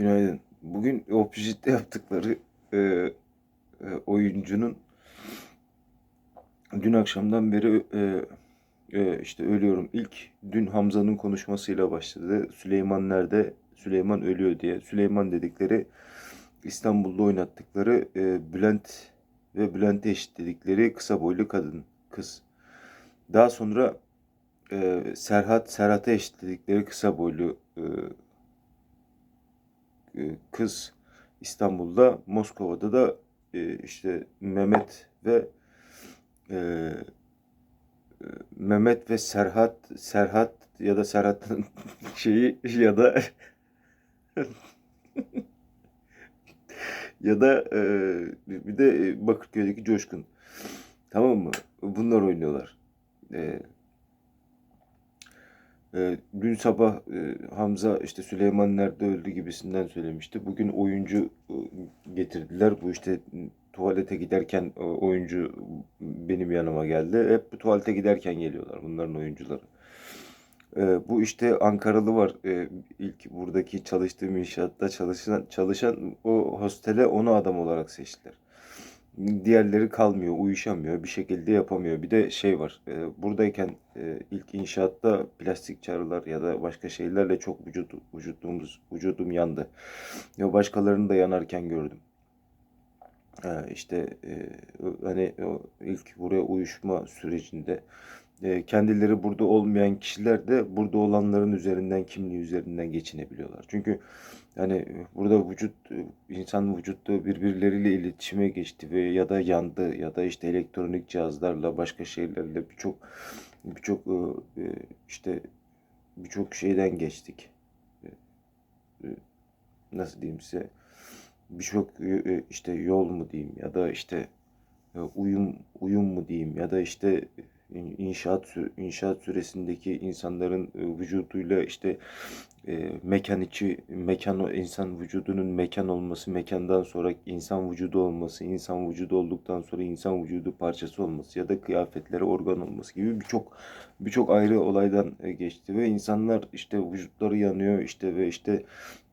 Günaydın. Bugün Opjit'te yaptıkları e, e, oyuncunun dün akşamdan beri e, e, işte ölüyorum. İlk dün Hamza'nın konuşmasıyla başladı. Süleyman nerede? Süleyman ölüyor diye. Süleyman dedikleri İstanbul'da oynattıkları e, Bülent ve Bülent'e eşitledikleri kısa boylu kadın, kız. Daha sonra e, Serhat, Serhat'a eşitledikleri kısa boylu e, kız İstanbul'da, Moskova'da da e, işte Mehmet ve e, e, Mehmet ve Serhat Serhat ya da Serhat'ın şeyi ya da ya da e, bir de e, Bakırköy'deki Coşkun. Tamam mı? Bunlar oynuyorlar. E, e, dün sabah e, Hamza işte Süleyman nerede öldü gibisinden söylemişti. Bugün oyuncu e, getirdiler. Bu işte tuvalete giderken e, oyuncu benim yanıma geldi. Hep bu tuvalete giderken geliyorlar bunların oyuncuları. E, bu işte Ankaralı var. E, ilk buradaki çalıştığım inşaatta çalışan çalışan o hostele onu adam olarak seçtiler. Diğerleri kalmıyor, uyuşamıyor, bir şekilde yapamıyor. Bir de şey var, e, buradayken e, ilk inşaatta plastik çarılar ya da başka şeylerle çok vücut, vücudumuz, vücudum yandı. Ya başkalarını da yanarken gördüm. E, işte e, hani o ilk buraya uyuşma sürecinde kendileri burada olmayan kişiler de burada olanların üzerinden, kimliği üzerinden geçinebiliyorlar. Çünkü yani burada vücut, insan vücuttu birbirleriyle iletişime geçti ve ya da yandı ya da işte elektronik cihazlarla başka şeylerle birçok birçok e, e, işte birçok şeyden geçtik. E, Nasıl diyeyim size? Birçok işte yol mu diyeyim ya da işte uyum uyum mu diyeyim ya da işte inşaat inşaat süresindeki insanların e, vücuduyla işte e, mekan içi mekan insan vücudunun mekan olması mekandan sonra insan vücudu olması insan vücudu olduktan sonra insan vücudu parçası olması ya da kıyafetleri organ olması gibi birçok birçok ayrı olaydan e, geçti ve insanlar işte vücutları yanıyor işte ve işte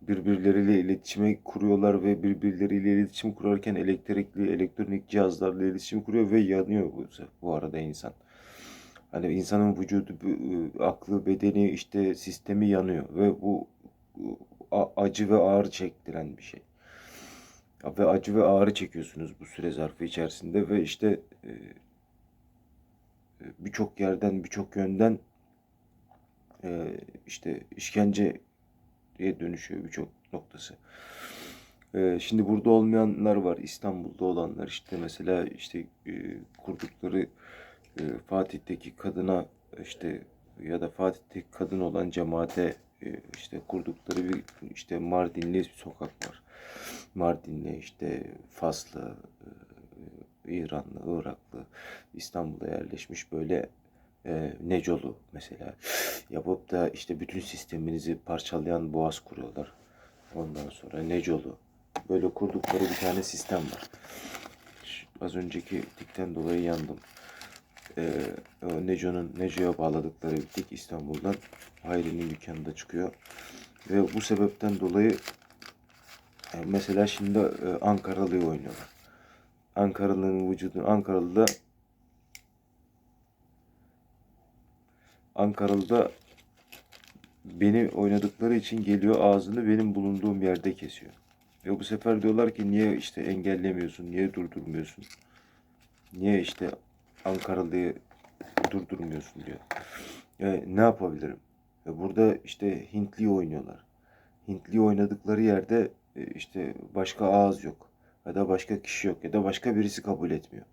birbirleriyle iletişime kuruyorlar ve birbirleriyle iletişim kurarken elektrikli elektronik cihazlarla iletişim kuruyor ve yanıyor bu, bu arada insan. Hani insanın vücudu, bu- aklı, bedeni, işte sistemi yanıyor ve bu acı ve ağrı çektiren bir şey. Ve acı ve ağrı çekiyorsunuz bu süre zarfı içerisinde ve işte birçok yerden, birçok yönden işte işkenceye dönüşüyor birçok noktası. Şimdi burada olmayanlar var, İstanbul'da olanlar işte mesela işte kurdukları Fatih'teki kadına işte ya da Fatih'teki kadın olan cemaate e, işte kurdukları bir işte Mardinli bir sokak var. Mardinli işte Faslı, e, İranlı, Iraklı, İstanbul'a yerleşmiş böyle e, Necolu mesela yapıp da işte bütün sisteminizi parçalayan boğaz kuruyorlar. Ondan sonra Necolu böyle kurdukları bir tane sistem var. Az önceki dikten dolayı yandım e, Neco'nun Neco'ya bağladıkları bir dik İstanbul'dan Hayri'nin dükkanında çıkıyor. Ve bu sebepten dolayı e, mesela şimdi e, Ankaralı'yı oynuyorlar. Ankaralı'nın vücudu Ankaralı'da Ankaralı'da beni oynadıkları için geliyor ağzını benim bulunduğum yerde kesiyor. Ve bu sefer diyorlar ki niye işte engellemiyorsun, niye durdurmuyorsun? Niye işte Ankaralı'yı durdurmuyorsun diyor. E, ne yapabilirim? Burada işte Hintli oynuyorlar. Hintli oynadıkları yerde e, işte başka ağız yok. Ya da başka kişi yok. Ya da başka birisi kabul etmiyor.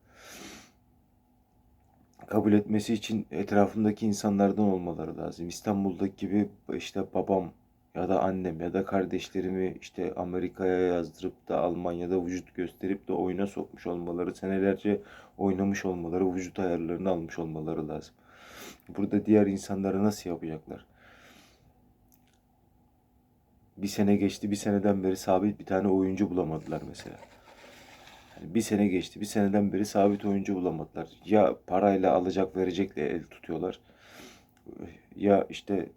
Kabul etmesi için etrafındaki insanlardan olmaları lazım. İstanbul'daki gibi işte babam ya da annem ya da kardeşlerimi işte Amerika'ya yazdırıp da Almanya'da vücut gösterip de oyuna sokmuş olmaları, senelerce oynamış olmaları, vücut ayarlarını almış olmaları lazım. Burada diğer insanları nasıl yapacaklar? Bir sene geçti, bir seneden beri sabit bir tane oyuncu bulamadılar mesela. Yani bir sene geçti, bir seneden beri sabit oyuncu bulamadılar. Ya parayla alacak verecekle el tutuyorlar. Ya işte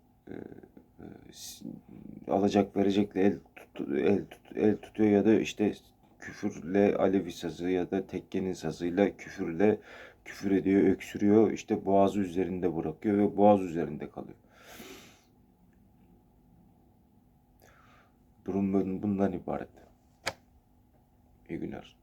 alacak verecekle el tut- el, tut- el tutuyor ya da işte küfürle Alevi sazı ya da tekkenin sazıyla küfürle küfür ediyor, öksürüyor. işte boğazı üzerinde bırakıyor ve boğaz üzerinde kalıyor. Durum bun- bundan ibaret. İyi günler.